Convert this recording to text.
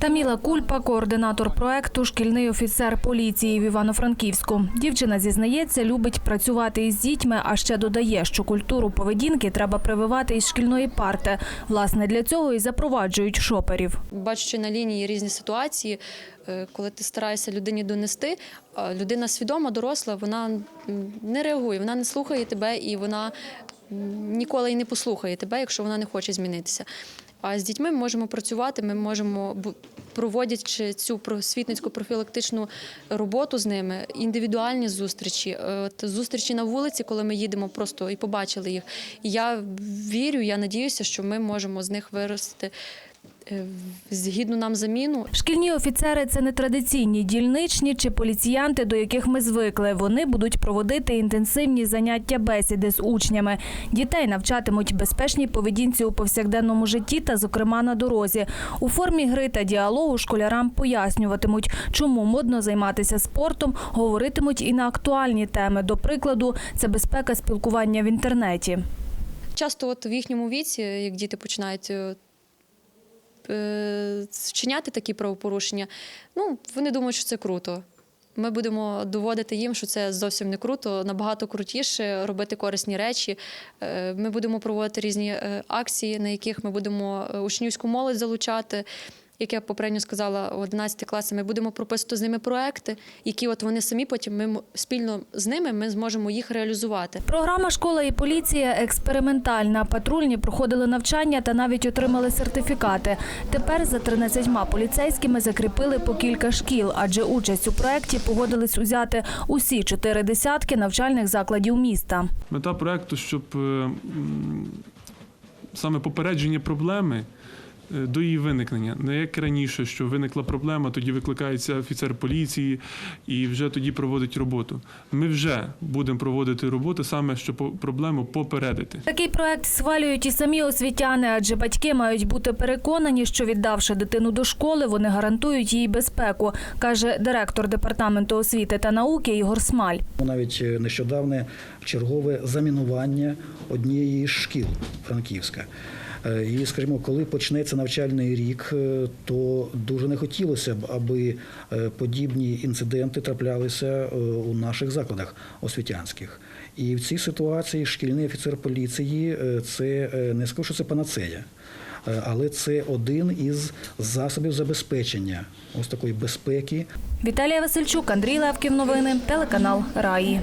Таміла Кульпа, координатор проекту Шкільний офіцер поліції в Івано-Франківську. Дівчина зізнається, любить працювати із дітьми, а ще додає, що культуру поведінки треба прививати із шкільної парти. Власне, для цього і запроваджують шоперів. Бачучи на лінії різні ситуації, е, коли ти стараєшся людині донести, а людина свідома, доросла, вона не реагує, вона не слухає тебе і вона ніколи і не послухає тебе, якщо вона не хоче змінитися. А з дітьми ми можемо працювати, ми можемо, проводячи цю просвітницьку профілактичну роботу з ними, індивідуальні зустрічі, е, от зустрічі на вулиці, коли ми їдемо просто і побачили їх. Я вірю, я надіюся, що ми можемо з них вирости е, згідну нам заміну. Шкільні офіцери це не традиційні дільничні чи поліціянти, до яких ми звикли. Вони будуть проводити інтенсивні заняття бесіди з учнями. Дітей навчатимуть безпечній поведінці у повсякденному житті та, зокрема, на дорозі. У формі гри та діалогу школярам пояснюватимуть, чому модно займатися спортом, говоритимуть і на актуальні теми. До прикладу, це безпека спілкування в інтернеті. Часто, от в їхньому віці, як діти починають е, е, вчиняти такі правопорушення, ну вони думають, що це круто. Ми будемо доводити їм, що це зовсім не круто, набагато крутіше робити корисні речі. Е, Ми будемо проводити різні е, акції, на яких ми будемо е, учнівську молодь залучати. Як я попередньо сказала, 11 класи ми будемо прописувати з ними проекти, які от вони самі потім ми спільно з ними ми зможемо їх реалізувати. Програма Школа і поліція експериментальна. Патрульні проходили навчання та навіть отримали сертифікати. Тепер за 13 поліцейськими закріпили по кілька шкіл, адже участь у проєкті погодились узяти усі чотири десятки навчальних закладів міста. Мета проекту, щоб е, саме попередження проблеми до її виникнення. Не як раніше, що виникла проблема, тоді викликається офіцер поліції і вже тоді проводить роботу. Ми вже будемо проводити роботу саме, щоб по- проблему попередити. Такий проект схвалюють і самі освітяни, адже батьки мають бути переконані, що віддавши дитину до школи, вони гарантують їй безпеку, каже директор департаменту освіти та науки Ігор Смаль. Навіть е, нещодавне чергове замінування однієї з шкіл Франківська. Е, І, скажімо, коли почнеться навчальний рік, е, то дуже не хотілося б, аби е, подібні інциденти траплялися у наших закладах освітянських. І в цій ситуації шкільний офіцер поліції це не скажу, що це панацея. Але це один із засобів забезпечення ось такої безпеки Віталія Васильчук, Андрій Левків. Новини, телеканал Раї.